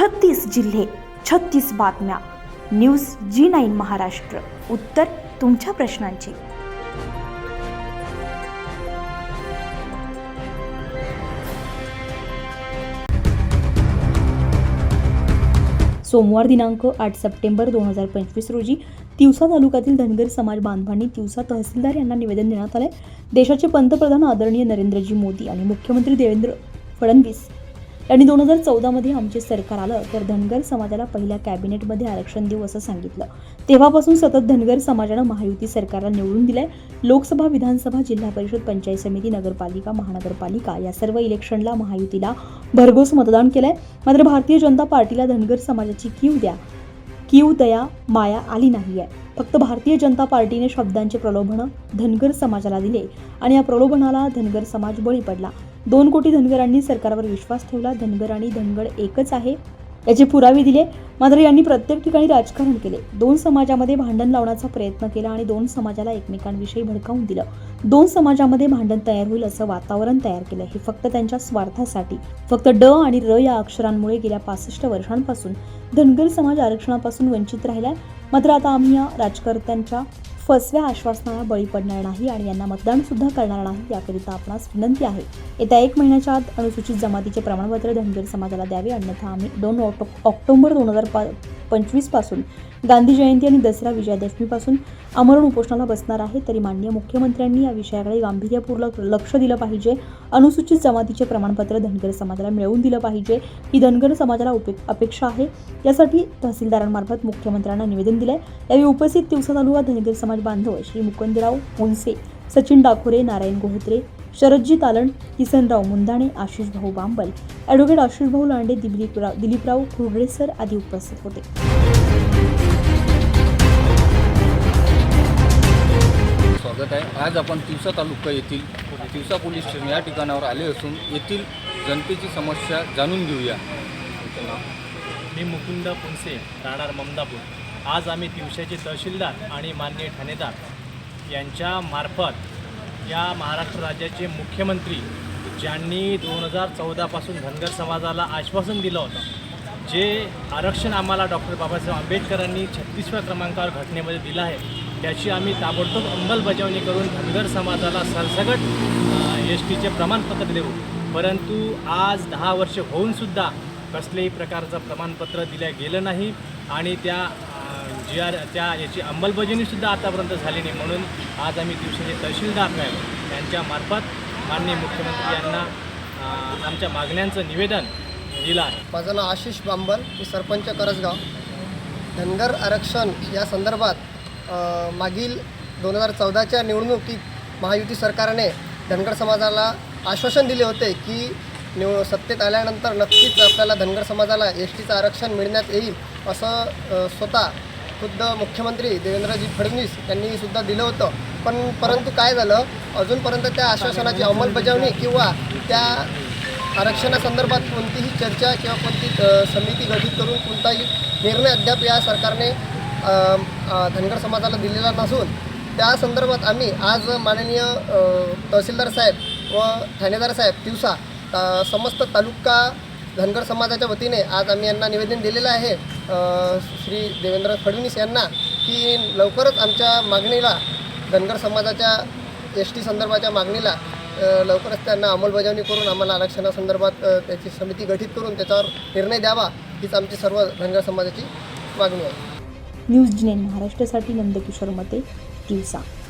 छत्तीस जिल्हे छत्तीस बातम्या. News G nine Maharashtra. उत्तर तुमच्या प्रश्नांची. सोमवार दिनांक आठ सप्टेंबर दोन हजार पंचवीस रोजी तिवसा तालुक्यातील धनगर समाज बांधवांनी तिवसा तहसीलदार यांना निवेदन देण्यात आले देशाचे पंतप्रधान आदरणीय नरेंद्रजी मोदी आणि मुख्यमंत्री देवेंद्र फडणवीस यांनी दोन हजार चौदामध्ये आमचे सरकार आलं तर धनगर समाजाला पहिल्या कॅबिनेटमध्ये आरक्षण देऊ असं सांगितलं. तेव्हापासून सतत धनगर समाजानं महायुती सरकारला निवडून दिलंय. लोकसभा विधानसभा जिल्हा परिषद पंचायत समिती नगरपालिका महानगरपालिका या सर्व इलेक्शनला महायुतीला भरघोस मतदान केलंय. मात्र भारतीय जनता पार्टीला धनगर समाजाची कीव द्या कीव दया माया आली नाही आहे फक्त भारतीय जनता पार्टीने शब्दांचे प्रलोभनं धनगर समाजाला दिले आणि या प्रलोभनाला धनगर समाज बळी पडला. दोन कोटी धनगरांनी सरकारवर विश्वास ठेवला. धनगर आणि धनगड एकच आहे. याचे पुरावे दिले. मात्र यांनी प्रत्येक ठिकाणी राजकारण केले. दोन समाजामध्ये भांडण लावण्याचा प्रयत्न केला आणि दोन समाजाला एकमेकांविषयी भडकावून दिलं. दोन समाजामध्ये भांडण तयार होईल असं वातावरण तयार केलं. हे फक्त त्यांच्या स्वार्थासाठी. फक्त ड आणि र या अक्षरांमुळे गेल्या पासष्ट वर्षांपासून धनगर समाज आरक्षणापासून वंचित राहिलाय. मात्र आता आम्ही या राजकर्त्यांच्या फसव्या आश्वासनाला बळी पडणार नाही आणि यांना मतदानसुद्धा करणार नाही याकरिता आपणास विनंती आहे. येत्या एक महिन्याच्या आत अनुसूचित जमातीचे प्रमाणपत्र धनगर समाजाला द्यावे अन्यथा आम्ही दोन ऑक्टो ऑक्टोबर दोन हजार पा पंचवीसपासून गांधी जयंती आणि दसरा विजयादशमीपासून आमरण उपोषणाला बसणार आहे तरी माननीय मुख्यमंत्र्यांनी या विषयाकडे गांभीर्यपूर्वक लक्ष दिलं पाहिजे. अनुसूचित जमातीचे प्रमाणपत्र धनगर समाजाला मिळवून दिलं पाहिजे ही धनगर समाजाला उपे अपेक्षा आहे. यासाठी तहसीलदारांमार्फत मुख्यमंत्र्यांना निवेदन दिलं आहे यावेळी उपस्थित दिवसा तालुका धनगर समाज बांधव श्री मुकुंदराव मुनसे सचिन डाखोरे नारायण गोहत्रे शरदजी तालण किसनराव मुंदाणे आशिष भाऊ बांबल ॲडव्होकेट आशिष भाऊ लांडे दिलीपराव दिलीपराव खुर्डे सर आदी उपस्थित होते. स्वागत आहे. आज आपण तिवसा तालुका येथील तिवसा पोलीस स्टेशन या ठिकाणावर आले असून येथील जनतेची समस्या जाणून घेऊया? मी मुकुंद पुनसे राहणार ममदापूर आज आम्ही तिवशाचे तहसीलदार आणि माननीय ठाणेदार यांच्या मार्फत या महाराष्ट्र राज्याचे मुख्यमंत्री ज्यांनी दोन हजार चौदापासून धनगर समाजाला आश्वासन दिलं होतं जे आरक्षण आम्हाला डॉक्टर बाबासाहेब आंबेडकरांनी छत्तीसव्या क्रमांकावर घटनेमध्ये दिलं आहे त्याची आम्ही ताबडतोब अंमलबजावणी करून धनगर समाजाला सरसगट एस टीचे प्रमाणपत्र देऊ. परंतु आज दहा वर्ष होऊनसुद्धा कसल्याही प्रकारचं प्रमाणपत्र दिलं गेलं नाही आणि त्या जी आर त्या याची अंमलबजावणीसुद्धा आतापर्यंत झाली नाही. म्हणून आज आम्ही दिवसाचे तहसीलदार साहेब यांच्यामार्फत माननीय मुख्यमंत्री यांना आमच्या मागण्यांचं निवेदन दिलं आहे. माझं नाव आशिष बांबल मी सरपंच करसगाव. धनगर आरक्षण या संदर्भात मागील दोन हजार चौदाच्या निवडणुकीत महायुती सरकारने धनगर समाजाला आश्वासन दिले होते की निव सत्तेत आल्यानंतर नक्कीच आपल्याला धनगर समाजाला एस टीचं आरक्षण मिळण्यात येईल असं स्वतः खुद्द मुख्यमंत्री देवेंद्रजी फडणवीस यांनी सुद्धा दिलं होतं. पण परंतु काय झालं? अजूनपर्यंत त्या आश्वासनाची अंमलबजावणी किंवा त्या आरक्षणासंदर्भात कोणतीही चर्चा किंवा कोणती समिती गठीत करून कोणताही निर्णय अद्याप या सरकारने धनगर समाजाला दिलेला नसून त्या संदर्भात आम्ही आज माननीय तहसीलदार साहेब व ठाणेदार साहेब दिवसा समस्त तालुका धनगर समाजाच्या वतीने आज आम्ही यांना निवेदन दिलेलं आहे. श्री देवेंद्र फडणवीस यांना की लवकरच आमच्या मागणीला धनगर समाजाच्या एस टी संदर्भाच्या मागणीला लवकरच त्यांना अंमलबजावणी करून आम्हाला आरक्षणासंदर्भात त्याची समिती गठीत करून त्याच्यावर निर्णय द्यावा हीच आमची सर्व धनगर समाजाची मागणी आहे. न्यूज जिनेन महाराष्ट्रासाठी नंदकिशोर मते दिवसा